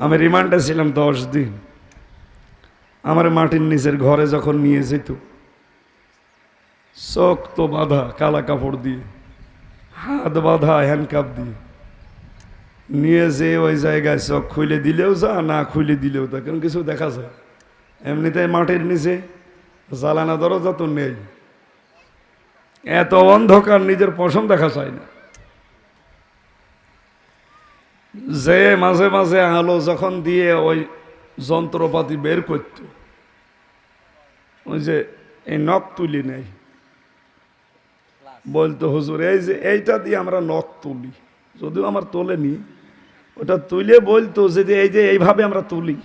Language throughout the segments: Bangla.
আমি রিমান্ডে ছিলাম দশ দিন। আমার মাটির নিচের ঘরে যখন নিয়ে যেত চোখ তো বাঁধা কালা কাপড় দিয়ে, হাত বাঁধা হ্যান্ডকাপ দিয়ে, নিয়ে যে ওই জায়গায় চোখ খুলে দিলেও যা, না খুলে দিলেও তা কারণ কিছু দেখা যায়। এমনিতে মাটির নিচে জ্বালানা দরজা তো নেই। এত অন্ধকার নিজের পশম দেখা যায় না। যে মাঝে মাঝে আলো যখন দিয়ে ওই যন্ত্রপাতি বের করত, ওই যে এই নখ তুলি নেই। বলতো, হুজুর, এই যে এইটা দিয়ে আমরা নখ তুলি। যদিও আমার তোলেনি, ওটা তুলে বলতো যে এই যে এইভাবে আমরা তুলি।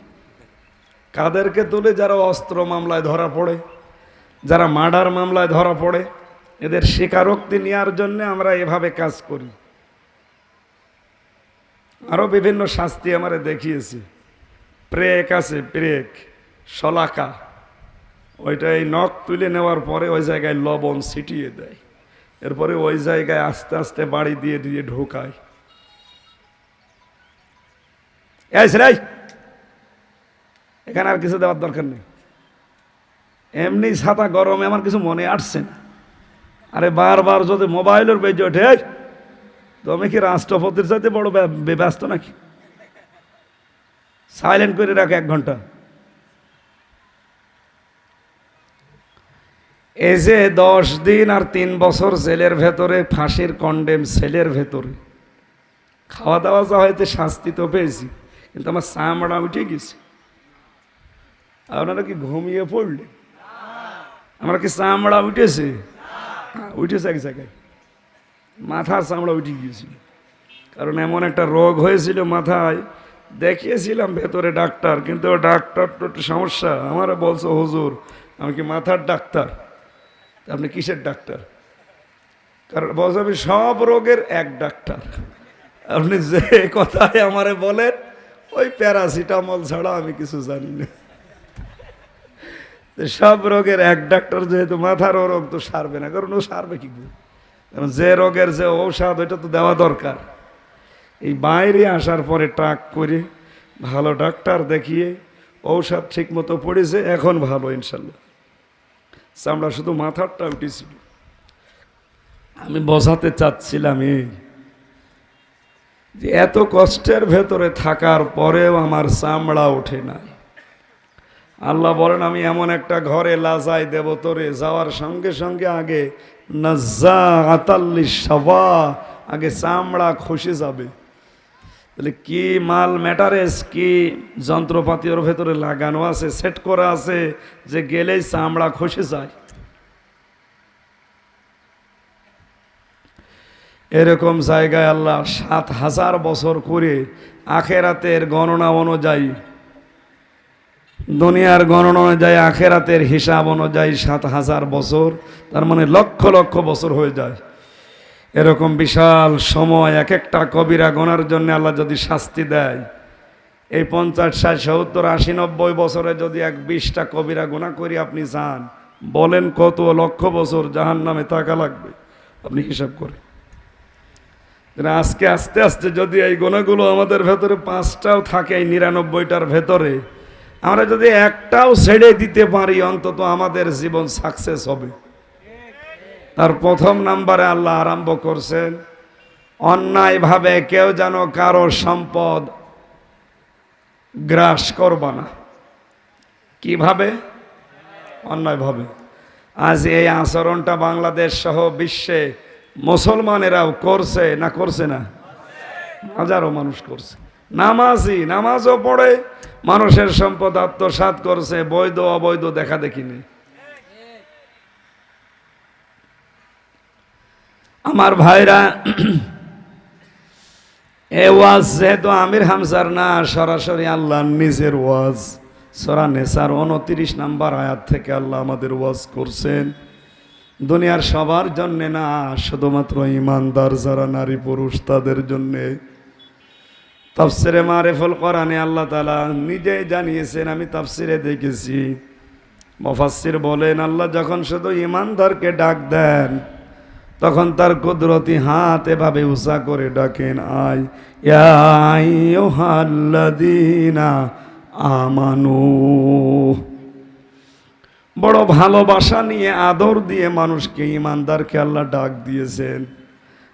কাদেরকে তুলে? যারা অস্ত্র মামলায় ধরা পড়ে, যারা মার্ডার মামলায় ধরা পড়ে, এদের স্বীকারোক্তি নেওয়ার জন্য আমরা এভাবে কাজ করি। আরও বিভিন্ন শাস্তি আমারে দেখিয়েছি। প্রেক আছে, প্রেক, শলাকা। ওইটা এই নখ তুলে নেওয়ার পরে ওই জায়গায় লবণ ছিটিয়ে দেয়। এরপরে ওই জায়গায় আস্তে আস্তে বাড়ি দিয়ে দিয়ে ঢোকায়। ছেলাই এখানে আর কিছু দেওয়ার দরকার নেই। এমনি ছাতা গরমে আমার কিছু মনে আসছে না। আরে বারবার যদি মোবাইলের বেজে ওঠে "এই, তুমি কি রাষ্ট্রপতির সাথে বড় ব্য- ব্য- ব্যস্ত নাকি? সাইলেন্ট করে রাখো এক ঘণ্টা। এই যে দশ দিন আর তিন বছর জেলের ভেতরে ফাঁসির কন্ডেম সেলের ভেতরে। খাওয়া দাওয়া যা হয়তো শাস্তি তো পেয়েছি। কিন্তু আমার চামড়া উঠে গেছে। আপনারা কি ঘুমিয়ে পড়লে আমার কি চামড়া উঠেছে? উঠেছে এক জায়গায়। মাথার চামড়া উঠে গিয়েছিল। কারণ এমন একটা রোগ হয়েছিল মাথায়, দেখিয়েছিলাম ভেতরে ডাক্তার, কিন্তু ডাক্তার তো একটু সমস্যা। আমার বলছো, হুজুর, আমি কি মাথার ডাক্তার? আপনি কিসের ডাক্তার? কারণ বলছে, আমি সব রোগের এক ডাক্তার। আপনি যে কথায় আমারে বলেন, ওই প্যারাসিটামল ছাড়া আমি কিছু জানি না। সব রোগের এক ডাক্তার, যেহেতু মাথার রোগ, তো সারবে না। কারণ ও সারবে কি করে? যে রোগের যে ঔষধ, ওইটা তো দেওয়া দরকার। এই বাইরে আসার পরে ট্রাক করে ভালো ডাক্তার দেখিয়ে ঔষধ ঠিক মতো পড়েছে, এখন ভালো ইনশাল্লাহ। চামড়া শুধু মাথারটা উঠেছিল আমি বোঝাতে চাচ্ছিলাম এই যে এত কষ্টের ভেতরে থাকার পরেও আমার চামড়া ওঠে নাই আল্লাহ বলেন, আমি এমন একটা ঘরে লাজাই দেব তোরে, যাওয়ার সঙ্গে সঙ্গে আগে নাজ্জা আতাল্লি সাবা আগে চামড়া খসে যাবে। তাহলে কি মাল ম্যাটারেস? কি যন্ত্রপাতি ওর ভেতরে লাগানো আছে, সেট করা আছে, যে গেলেই চামড়া খসে যায়? এরকম জায়গায় আল্লাহ সাত হাজার বছর করে আখেরাতের গণনা অনুযায়ী দুনিয়ার গণনা অনুযায়ী, আখেরাতের হিসাব অনুযায়ী সাত হাজার বছর, তার মানে লক্ষ লক্ষ বছর হয়ে যায়। এরকম বিশাল সময় এক একটা কবিরা গোনার জন্য আল্লাহ যদি শাস্তি দেয়, এই পঞ্চাশ, ষাট, সত্তর, আশি, নব্বই বছরে যদি এক বিশটা কবিরা গোনা করি আপনি চান বলেন কত লক্ষ বছর জাহান নামে থাকা লাগবে। আপনি হিসাব করে আজকে আস্তে আস্তে যদি এই গোনাগুলো আমাদের ভেতরে পাঁচটাও থাকে, এই নিরানব্বইটার ভেতরে আমরা যদি একটাও ছেড়ে দিতে পারি, অন্তত আমাদের জীবন সাকসেস হবে। তার প্রথম নাম্বারে আল্লাহ আরম্ভ করছেন, অন্যায়ভাবে কেউ যেন কারও সম্পদ গ্রাস করবা না। কীভাবে? অন্যায়ভাবে। আজ এই আচরণটা বাংলাদেশ সহ বিশ্বে মুসলমানেরাও করছে না করছে না? হাজারো মানুষ করছে। নামাজই নামাজও পড়ে, মানুষের সম্পদ আত্মসাত করছে, বৈধ, অবৈধ দেখা দেখি নেই আমার ভাইরা, এ ওয়াজ যেহেতু আমির হামসার না, সরাসরি আল্লাহ নিজের ওয়াজ। সরা নেসার উনত্রিশ নাম্বার আয়াত থেকে আল্লাহ আমাদের ওয়াজ করছেন। দুনিয়ার সবার জন্যে না, শুধুমাত্র ইমানদার যারা নারী পুরুষ, তাদের জন্যে। তাফসিরে মারেফুল কোরআনে আল্লাহ তালা নিজেই জানিয়েছেন, আমি তাফসিরে দেখেছি। মফাসির বলেন, আল্লাহ যখন শুধু ইমানদারকে ডাক দেন, তখন তার কুদরতি হাত এভাবে উষা করে ডাকেন আয় আমানু। বড় ভালোবাসা নিয়ে, আদর দিয়ে মানুষকে ইমানদারকে আল্লাহ ডাক দিয়েছেন।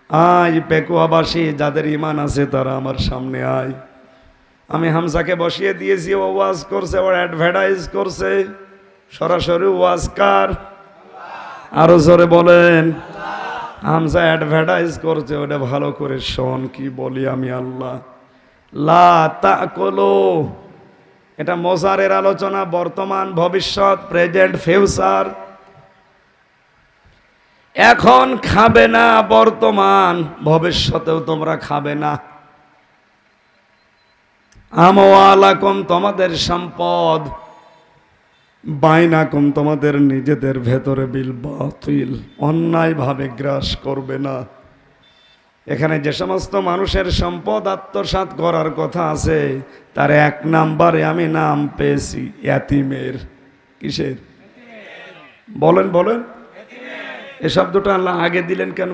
আয় পেকুয়াবাসী, যাদের ইমান আছে তারা আমার সামনে আয়। আমি হামসাকে বসিয়ে দিয়েছি, ও ওয়াজ করছে, ও অ্যাডভার্টাইজ করছে। সরাসরি ওয়াজ কার? আরও জোরে বলেন। হামসা অ্যাডভার্টাইজ করছে, ওটা ভালো করে শোন, কি বলি আমি আল্লাহ। লা তাকলো। এটা মোজারের আলোচনা, বর্তমান, ভবিষ্যৎ, প্রেজেন্ট, ফিউচার। এখন খাবে না বর্তমান, ভবিষ্যতেও তোমরা খাবে না। আমওয়ালাকুম তোমাদের সম্পদ, বাইনাকুম তোমাদের নিজেদের ভেতরে বিল বাতিল, অন্যায়ভাবে গ্রাস করবে না। এখানে যে সমস্ত মানুষের সম্পদ আত্মসাৎ করার কথা আছে, তার এক নাম্বারে আমি নাম পেয়েছি, ইয়াতিমের। কিসের? বলেন বলেন। এ শব্দটা আল্লাহ আগে দিলেন কেন?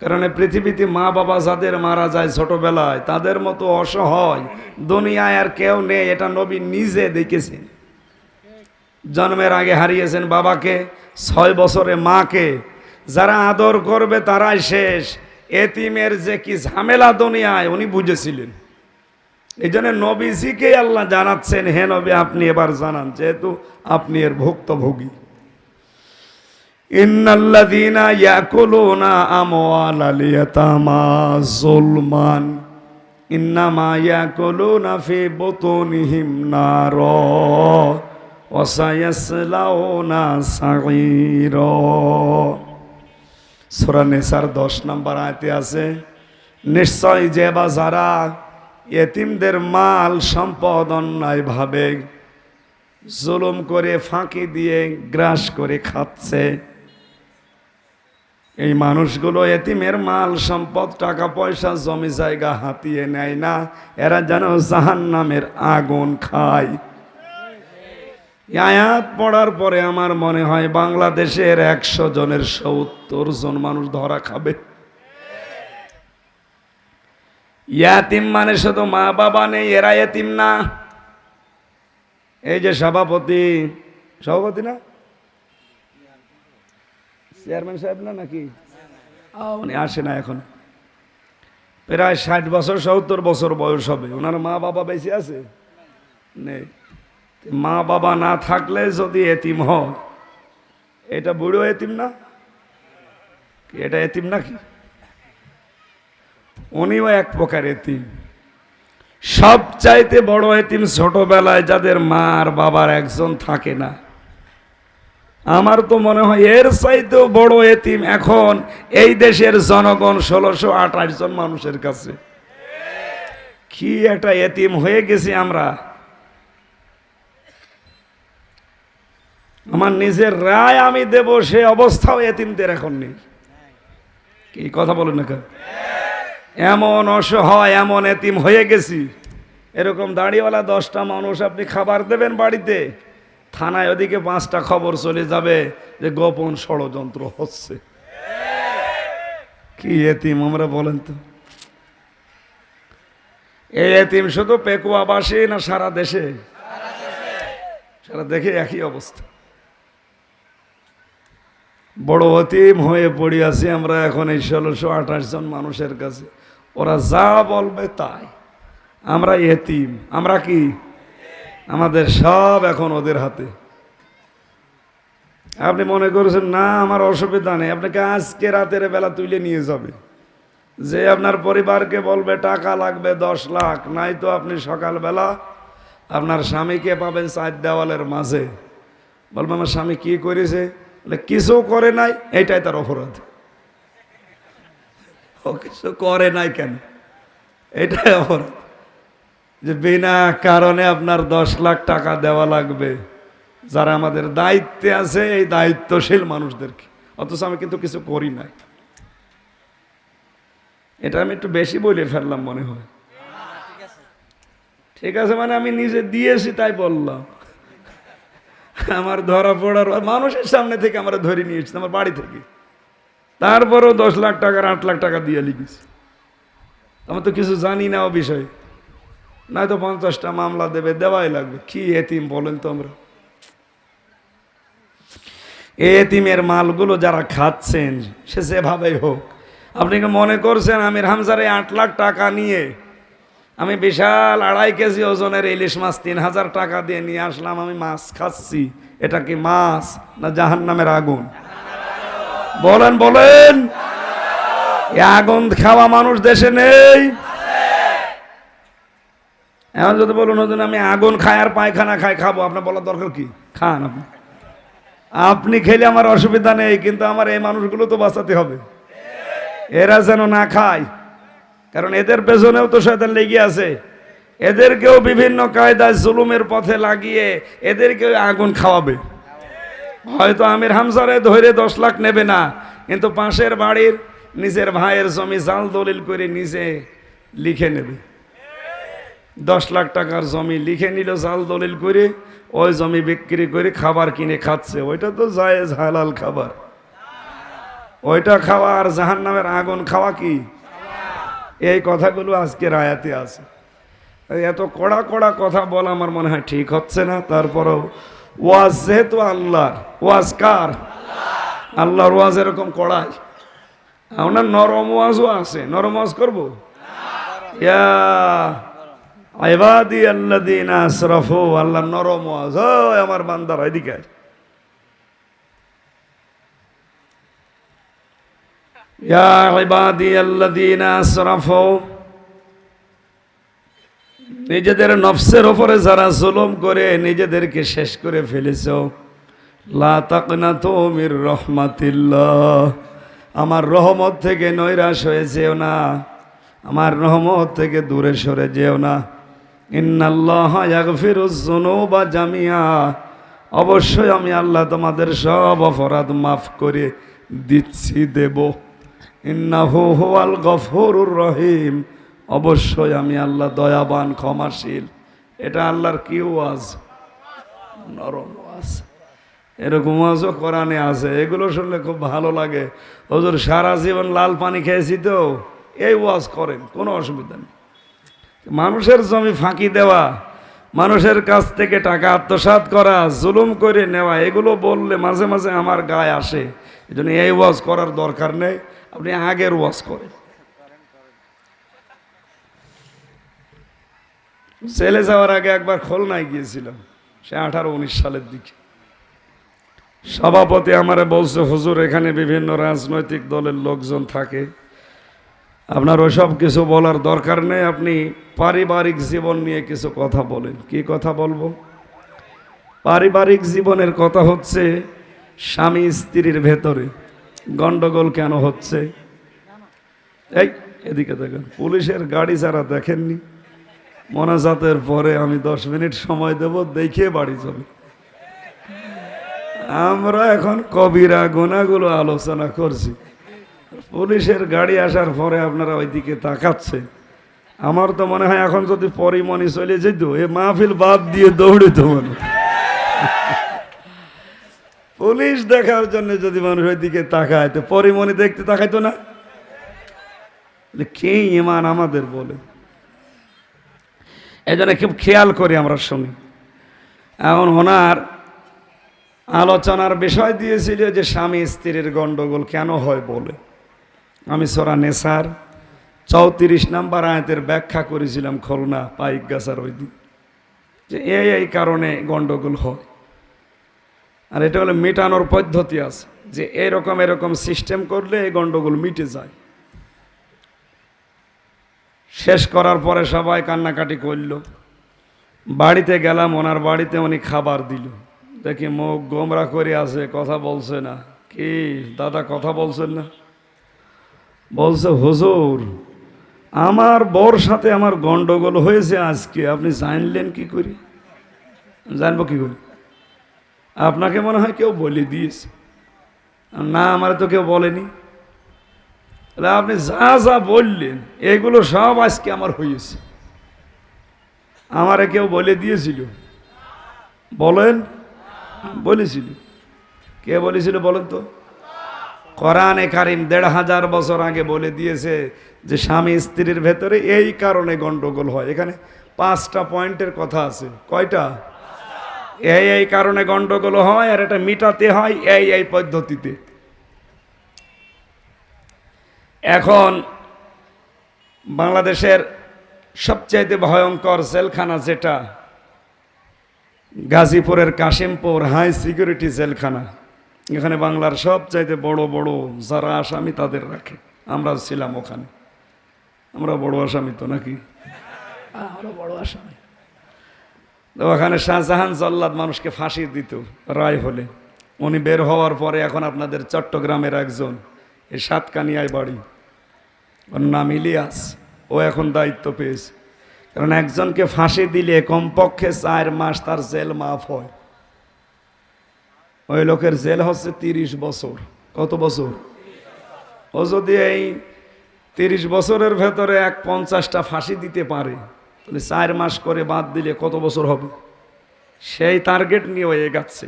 কারণ পৃথিবীতে মা বাবা যাদের মারা যায় ছোটবেলায়, তাদের মতো অসহায় দুনিয়ায় আর কেউ নেই, এটা নবী নিজে দেখেছেন। জন্মের আগে হারিয়েছেন বাবাকে, ছয় বছরে মাকে। যারা আদর করবে তারাই শেষ। এতিমের যে কি ঝামেলা দুনিয়ায়, উনি বুঝেছিলেন। এই জন্য নবীজিকে আল্লাহ জানাচ্ছেন, হে নবী, আপনি এবার জানান, যেহেতু আপনি এর ভুক্তভোগী। যুলমান। ইন্নামা ইয়াকুলুনা ফি বুতুনিহিম নার ওয়া সায়াসলাউনা সাগীরা। সূরা নিসার 10 নম্বর আয়াতে আছে, নিশ্চয় যে বা যারা এতিমদের মাল, সম্পদ অন্যায়ভাবে জুলুম করে, ফাঁকি দিয়ে, গ্রাস করে খাচ্ছে এই মানুষগুলো এতিমের মাল, সম্পদ, টাকা, পয়সা, জমি, জায়গা হাতিয়ে নেয় না। এরা যেন জাহান নামের আগুন খায়। আয়াত পড়ার পরে আমার মনে হয় বাংলাদেশের একশো জনের সত্তর জন মানুষ ধরা খাবে। ইয়াতিম মানে শুধু মা বাবা নেই, এরা এতিম না। এই যে সভাপতি সভাপতি না? চেয়ারম্যান সাহেব না নাকি? উনি আসে না এখন। প্রায় ষাট বছর সত্তর বছর বয়স হবে। ওনার মা বাবা বেশি আছে? নেই। মা বাবা না থাকলে যদি এতিম হয় এটা বুড়ো এতিম না? এটা এতিম নাকি? উনিও এক প্রকার এতিম। সব চাইতে বড় এতিম ছোটবেলায় যাদের মা আর বাবার একজন থাকে না। আমার তো মনে হয় এর চাইতেও বড় এতিম এখন এই দেশের জনগণ ষোলোশো আঠাশ জন মানুষের কাছে। কি একটা এতিম হয়ে গেছি আমরা। আমার নিজের রায় আমি দেব, সে অবস্থাও এতিমদের এখন নেই। কি কথা বলেন না কেন? এমন অসহায়, এমন এতিম হয়ে গেছি। এরকম দাড়িওয়ালা দশটা মানুষ আপনি খাবার দেবেন বাড়িতে থানায় ওদিকে পাঁচটা খবর চলে যাবে যে গোপন ষড়যন্ত্র হচ্ছে। কি এতিম, আমরা বলেন তো। এই এতিম শুধু পেকুয়াবাসী না সারা দেশে? সারা দেখে একই অবস্থা। বড় অতিম হয়ে পড়ে আছি আমরা এখন এই ষোলোশো আঠাশ জন মানুষের কাছে। ওরা যা বলবে তাই। আমরা এতিম, আমরা কি? আমাদের সব এখন ওদের হাতে। আপনি মনে করেছেন, না, আমার অসুবিধা নেই। আপনাকে আজকে রাতের বেলা তুলে নিয়ে যাবে। যে আপনার পরিবারকে বলবে, টাকা লাগবে দশ লাখ। নাই তো আপনি সকালবেলা আপনার স্বামীকে পাবেন চার দেওয়ালের মাঝে। বলবে, আমার স্বামী কি করেছে? বলে, কিছু করে নাই এটাই তার অপরাধ। ও, কিছু করে নাই কেন? এটাই অপরাধ। যে বিনা কারণে আপনার দশ লাখ টাকা দেওয়া লাগবে। যারা আমাদের দায়িত্বে আছে, এই দায়িত্বশীল মানুষদেরকে। অথচ আমি কিন্তু কিছু করি নাই। এটা আমি একটু বেশি বলে ফেললাম মনে হয়। ঠিক আছে মানে আমি নিজে দিয়েছি তাই বললাম। আমার ধরা পড়ার মানুষের সামনে থেকে আমরা ধরে নিয়েছি, আমার বাড়ি থেকে। তারপরেও দশ লাখ টাকার আট লাখ টাকা দিয়ে লিখেছি। আমি তো কিছু জানি না ও বিষয়ে। নয়তো পঞ্চাশটা মামলা দেবে, দেওয়াই লাগবে। কি এতিম বলেন তো আমরা? এই এতিমের মালগুলো যারা খাচ্ছেন, সে যেভাবেই হোক, আপনি কি মনে করছেন আমির হামজার এই আট লাখ টাকা নিয়ে আমি বিশাল আড়াই কেজি ওজনের ইলিশ মাছ তিন হাজার টাকা দিয়ে নিয়ে আসলাম, আমি মাছ খাচ্ছি, এটা কি মাছ না জাহান নামের আগুন? বলেন বলেন। আগুন খাওয়া মানুষ দেশে নেই। এখন যদি বলুন হুজুর আমি আগুন খাই আর পায়খানা খাই, খাব। আপনার বলার দরকার কি? খান আপনি। আপনি খেলে আমার অসুবিধা নেই, কিন্তু আমার এই মানুষগুলো তো বাঁচাতে হবে। এরা যেন না খায়। কারণ এদের পেছনেও তো শয়তান লেগে আছে। এদেরকেও বিভিন্ন কায়দায় জুলুমের পথে লাগিয়ে এদেরকেও আগুন খাওয়াবে। হয়তো আমির হামসারে ধরে দশ লাখ নেবে না, কিন্তু পাশের বাড়ির নিজের ভাইয়ের জমি জাল দলিল করে নিজে লিখে নেবে। দশ লাখ টাকার জমি লিখে নিল, জাল দলিল করে, ওই জমি বিক্রি করে খাবার কিনে খাচ্ছে। ওইটা তো জায়েজ হালাল খাবার। ওইটা খাওয়া আর জাহান নামের আগুন খাওয়া কি? এই কথাগুলো আজকের আয়াতে আছে। এত কড়া কড়া কথা বলা আমার মনে হয় ঠিক হচ্ছে না। তারপরেও ওয়াজ যেহেতু আল্লাহ ওয়াজ কার? আল্লাহর ওয়াজ এরকম কড়াই। আপনার নরম ওয়াজও আছে। নরম ওয়াজ করব? ইয়া আইবাদি আল্লাদিন আশরাফু আল্লাহ নরম আমার বান্দার, এদিকে আয়। ইয়া ইবাদি আল্লাদিন নিজেদের নফসের ওপরে যারা জুলুম করে, নিজেদেরকে শেষ করে ফেলেছ। লা তাকনাতু মির রহমাতিল্লাহ। আমার রহমত থেকে নৈরাশ হয়ে যেও না। আমার রহমত থেকে দূরে সরে যেও না। ইন্নাল্লাহ ইয়াগফিরুজ যুনুবা জামিয়া। অবশ্যই আমি আল্লাহ তোমাদের সব অপরাধ মাফ করে দিচ্ছি, দেব। ইন্নাহু হুয়াল গফুরুর রহিম। অবশ্যই আমি আল্লাহ দয়াবান, ক্ষমাশীল। এটা আল্লাহর কি ওয়াজ? নরম ওয়াজ। এরকম ওয়াজও কোরআনে আছে। এগুলো শুনলে খুব ভালো লাগে। হজুর সারা জীবন লাল পানি খেয়েছি তো। এই ওয়াজ করেন, কোনো অসুবিধা নেই। মানুষের জমি ফাঁকি দেওয়া, মানুষের কাছ থেকে টাকা আত্মসাৎ করা, জুলুম করে নেওয়া, এগুলো বললে মাঝে মাঝে আমার গায়ে আসে। এই জন্য এই ওয়াজ করার দরকার নেই, আপনি আগের ওয়াজ করেন। ছেলে যাওয়ার আগে একবার খুলনায় গিয়েছিলাম, সে আঠারো উনিশ সালের দিকে। সভাপতি আমারে বলছে, হুজুর, এখানে বিভিন্ন রাজনৈতিক দলের লোকজন থাকে আপনার ওসব কিছু বলার দরকার নেই, আপনি পারিবারিক জীবন নিয়ে কিছু কথা বলেন। কি কথা বলব? পারিবারিক জীবনের কথা হচ্ছে স্বামী স্ত্রীর ভেতরে। গন্ডগোল কেন হচ্ছে? এই, এদিকে দেখেন, পুলিশের গাড়ি যারা দেখেননি, মনাজাতের পরে আমি দশ মিনিট সময় দেব, দেখে বাড়ি যাবে আমরা এখন কবিরা গোনাগুলো আলোচনা করছি। পুলিশের গাড়ি আসার পরে আপনারা ওইদিকে তাকাচ্ছেন আমার তো মনে হয় এখন যদি পরিমণি চলে যেত, এ মাহফিল বাদ দিয়ে দৌড়ে তো মানুষ। পুলিশ দেখার জন্য যদি মানুষ ওইদিকে তাকায়, তো পরিমণি দেখতে তাকাইতো না? কে ইমান আমাদের বলে? এই জন্য খুব খেয়াল করি আমরা শুনি। এখন ওনার আলোচনার বিষয় দিয়েছিল যে স্বামী স্ত্রীর গণ্ডগোল কেন হয় বলে। আমি সোরা নেসার চৌত্রিশ নাম্বার আয়াতের ব্যাখ্যা করেছিলাম খুলনা পাইক গাছার ওই দিন যে এই এই কারণে গণ্ডগোল হয়। আর এটা হলো মেটানোর পদ্ধতি আছে। যে এরকম এরকম সিস্টেম করলে এই গণ্ডগোল মিটে যায়। শেষ করার পরে সবাই কান্নাকাটি করল। বাড়িতে গেলাম, ওনার বাড়িতে উনি খাবার দিল। দেখি মুখ গোমরা করে আছে, কথা বলছে না। কি, দাদা কথা বলছেন না? বলছে, হুজুর, আমার বর সাথে আমার গন্ডগোল হয়েছে আজকে, আপনি জানলেন কি করি? জানব কি করি? আপনাকে মনে হয় কেউ বলে দিয়েছে? না, আমার তো কেউ বলেনি। তাহলে আপনি যা যা বললেন, এগুলো সব আজকে আমার হয়েছে। আমারে কেউ বলে দিয়েছিল? বলেন। বলেছিল। কে বলেছিল বলেন তো? কোরআনে কারিম দেড় হাজার বছর আগে বলে দিয়েছে যে স্বামী স্ত্রীর ভেতরে এই কারণে গন্ডগোল হয়। এখানে পাঁচটা পয়েন্টের কথা আছে। কয়টা? এই এই কারণে গন্ডগোল হয় আর এটা মিটাতে হয় এই এই পদ্ধতিতে। এখন বাংলাদেশের সবচাইতে ভয়ঙ্কর জেলখানা যেটা, গাজীপুরের কাশিমপুর হাই সিকিউরিটি জেলখানা। এখানে বাংলার সবচাইতে বড় বড় যারা আসামি তাদের রাখে। আমরা ছিলাম ওখানে। আমরা বড় আসামি তো নাকি? আমরা বড় আসামি। তো ওখানে শাহজাহান জল্লাদ মানুষকে ফাঁসি দিত রায় হলে। উনি বের হওয়ার পরে এখন আপনাদের চট্টগ্রামের একজন এই সাতকানিয়ায় বাড়ি। ওর নাম ইলিয়াস। ও এখন দায়িত্ব পেয়েছে। কারণ একজনকে ফাঁসি দিলে কমপক্ষে চার মাস তার জেল মাফ হয়। ওই লোকের জেল হচ্ছে তিরিশ বছর। কত বছর? ও যদি এই তিরিশ বছরের ভেতরে এক পঞ্চাশটা ফাঁসি দিতে পারে, তাহলে চার মাস করে বাদ দিলে কত বছর হবে? সেই টার্গেট নিয়ে ও এগাচ্ছে।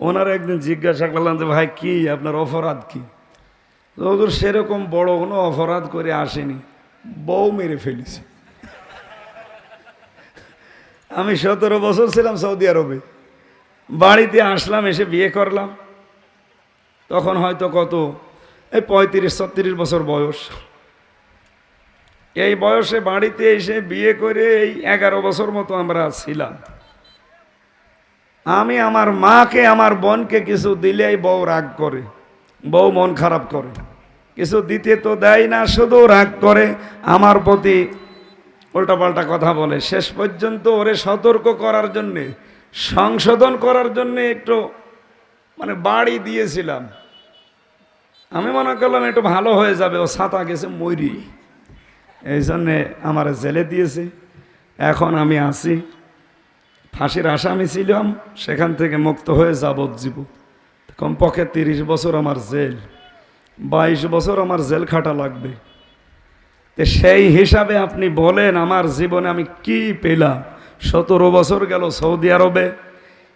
ওনারা একদিন জিজ্ঞাসা করলাম যে, ভাই, কি আপনার অপরাধ কি? ওদের সেরকম বড় কোনো অপরাধ করে আসেনি। বউ মেরে ফেলেছে। আমি সতেরো বছর ছিলাম সৌদি আরবে। বাড়িতে আসলাম, এসে বিয়ে করলাম। তখন হয়তো কত, এই পঁয়ত্রিশ, ছত্রিশ বছর বয়স। এই বয়সে বাড়িতে এসে বিয়ে করে এই এগারো বছর মতো আমরা ছিলাম। আমি আমার মাকে, আমার বোনকে কিছু দিলেই বউ রাগ করে, বউ মন খারাপ করে। কিছু দিতে তো দেয় না, শুধু রাগ করে। আমার প্রতি উল্টাপাল্টা কথা বলে। শেষ পর্যন্ত ওরে সতর্ক করার জন্যে সংশোধন করার জন্যে একটু মানে বাড়ি দিয়েছিলাম। আমি মনে করলাম একটু ভালো হয়ে যাবে, ও ছাতা গেছে ময়ূরি। এই জন্যে আমার জেলে দিয়েছে। এখন আমি আছি। ফাঁসির আসামি ছিলাম, সেখান থেকে মুক্ত হয়ে যাবজ্জীব কমপক্ষে তিরিশ বছর আমার জেল, বাইশ বছর আমার জেল খাটা লাগবে। তো সেই হিসাবে আপনি বলেন, আমার জীবনে আমি কি পেলাম? সতেরো বছর গেল সৌদি আরবে।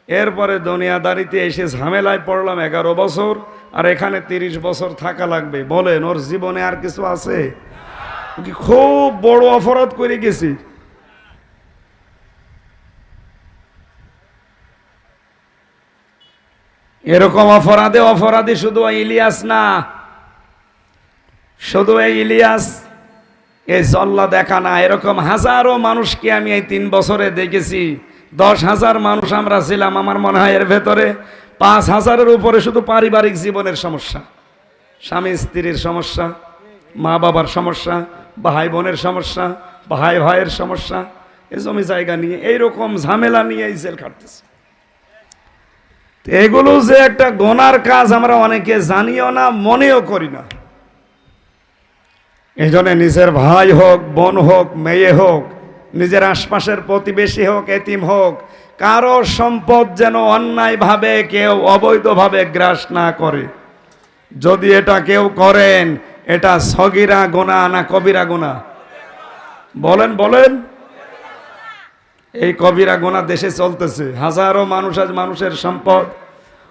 এরপরে দুনিয়াদারিতে এসে ঝামেলায় পড়লাম এগারো বছর, আর এখানে তিরিশ বছর থাকা লাগবে। বলেন, ওর জীবনে আর কিছু আছে? খুব বড় অপরাধ করে গেছি। এরকম অপরাধে অপরাধী শুধু ইলিয়াস না, শুধু এই ইলিয়াস এই জল্লা দেখা না, এরকম হাজারো মানুষকে আমি এই তিন বছরে দেখেছি। দশ হাজার মানুষ আমরা ছিলাম, আমার মনে হয় এর ভেতরে পাঁচ হাজারের উপরে শুধু পারিবারিক জীবনের সমস্যা। স্বামী স্ত্রীর সমস্যা, মা বাবার সমস্যা, ভাই বোনের সমস্যা, ভাই ভাইয়ের সমস্যা, এ জমি জায়গা নিয়ে এইরকম ঝামেলা নিয়ে এই জেল খাটতেছে এগুলো যে একটা গোনার কাজ আমরা অনেকে জানিও না, মনেও করি না। এই জন্য নিজের ভাই হোক, বোন হোক, মেয়ে হোক, নিজের আশপাশের প্রতিবেশী হোক, এতিম হোক, কারও সম্পদ যেন অন্যায়ভাবে কেউ অবৈধভাবে গ্রাস না করে। যদি এটা কেউ করেন, এটা সগিরা গোনা না কবিরা গোনা? বলেন বলেন। এই কবিরা গোনা দেশে চলতেছে। হাজারো মানুষ আজ মানুষের সম্পদ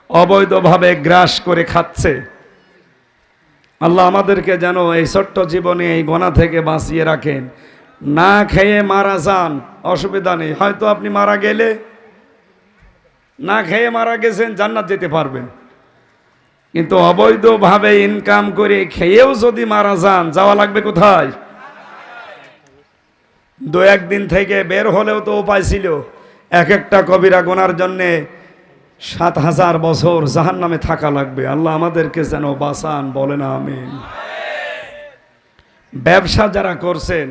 অবৈধভাবে গ্রাস করে খাচ্ছে। আল্লাহ আমাদেরকে যেন এই ছোট্ট জীবনে এই গোনা থেকে বাঁচিয়ে রাখেন। না খেয়ে মারা যান, অসুবিধা নেই। হয়তো আপনি মারা গেলে, না খেয়ে মারা গেছেন, জান্নাত যেতে পারবেন। কিন্তু অবৈধভাবে ইনকাম করে খেয়েও যদি মারা যান, যাওয়া লাগবে কোথায়? দু একদিন থেকে বের হলেও তো উপায় ছিল। এক একটা কবিরা গোনার জন্যে সাত হাজার বছর জাহান নামে থাকা লাগবে। আল্লাহ আমাদেরকে যেন বাঁচান, বলেন আমিন। ব্যবসা যারা করছেন